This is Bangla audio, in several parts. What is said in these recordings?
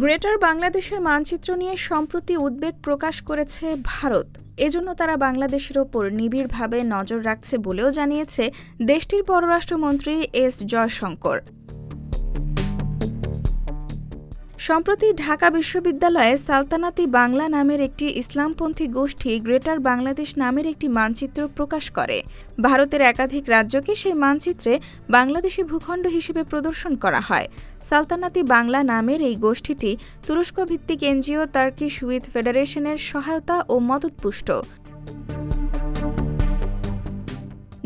গ্রেটার বাংলাদেশের মানচিত্র নিয়ে সম্প্রতি উদ্বেগ প্রকাশ করেছে ভারত। এজন্য তারা বাংলাদেশের ওপর নিবিড়ভাবে নজর রাখছে বলেও জানিয়েছে দেশটির পররাষ্ট্রমন্ত্রী এস জয়শঙ্কর। সম্প্রতি ঢাকা বিশ্ববিদ্যালয়ে সালতানাতি বাংলা নামের একটি ইসলামপন্থী গোষ্ঠী গ্রেটার বাংলাদেশ নামের একটি মানচিত্র প্রকাশ করে। ভারতের একাধিক রাজ্যকে সেই মানচিত্রে বাংলাদেশি ভূখণ্ড হিসেবে প্রদর্শন করা হয়। সালতানাতি বাংলা নামের এই গোষ্ঠীটি তুরস্ক ভিত্তিক এনজিও তার্কিশ উইথ ফেডারেশনের সহায়তা ও মদতপুষ্ট।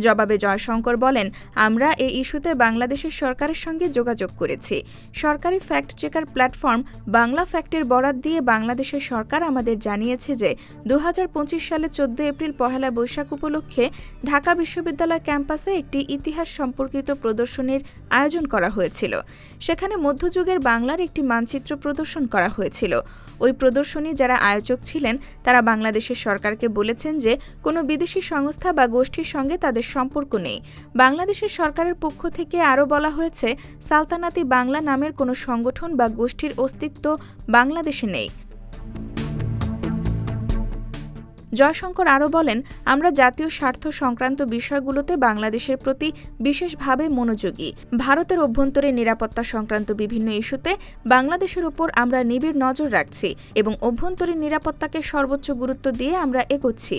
জবাবে জয়শঙ্কর বলেন, আমরা এই ইস্যুতে বাংলাদেশের সরকারের সঙ্গে যোগাযোগ করেছি। সরকারি ফ্যাক্ট চেকার প্ল্যাটফর্ম বাংলা ফ্যাক্টের বরাত দিয়ে বাংলাদেশের সরকার আমাদের জানিয়েছে যে দু হাজার পঁচিশ সালে চোদ্দ এপ্রিল পহেলা বৈশাখ উপলক্ষে ঢাকা বিশ্ববিদ্যালয় ক্যাম্পাসে একটি ইতিহাস সম্পর্কিত প্রদর্শনীর আয়োজন করা হয়েছিল। সেখানে মধ্যযুগের বাংলার একটি মানচিত্র প্রদর্শন করা হয়েছিল। ওই প্রদর্শনী যারা আয়োজক ছিলেন, তারা বাংলাদেশের সরকারকে বলেছেন যে, কোনো বিদেশি সংস্থা বা গোষ্ঠীর সঙ্গে তাদের সম্পর্ক নেই। বাংলাদেশের সরকারের পক্ষ থেকে আরও বলা হয়েছে, সালতানাতি বাংলা নামের কোনো সংগঠন বা গোষ্ঠীর অস্তিত্ব বাংলাদেশে নেই। জয়শঙ্কর আরও বলেন, আমরা জাতীয় স্বার্থ সংক্রান্ত বিষয়গুলোতে বাংলাদেশের প্রতি বিশেষভাবে মনোযোগী। ভারতের অভ্যন্তরীণ নিরাপত্তা সংক্রান্ত বিভিন্ন ইস্যুতে বাংলাদেশের ওপর আমরা নিবিড় নজর রাখছি এবং অভ্যন্তরীণ নিরাপত্তাকে সর্বোচ্চ গুরুত্ব দিয়ে আমরা এগোচ্ছি।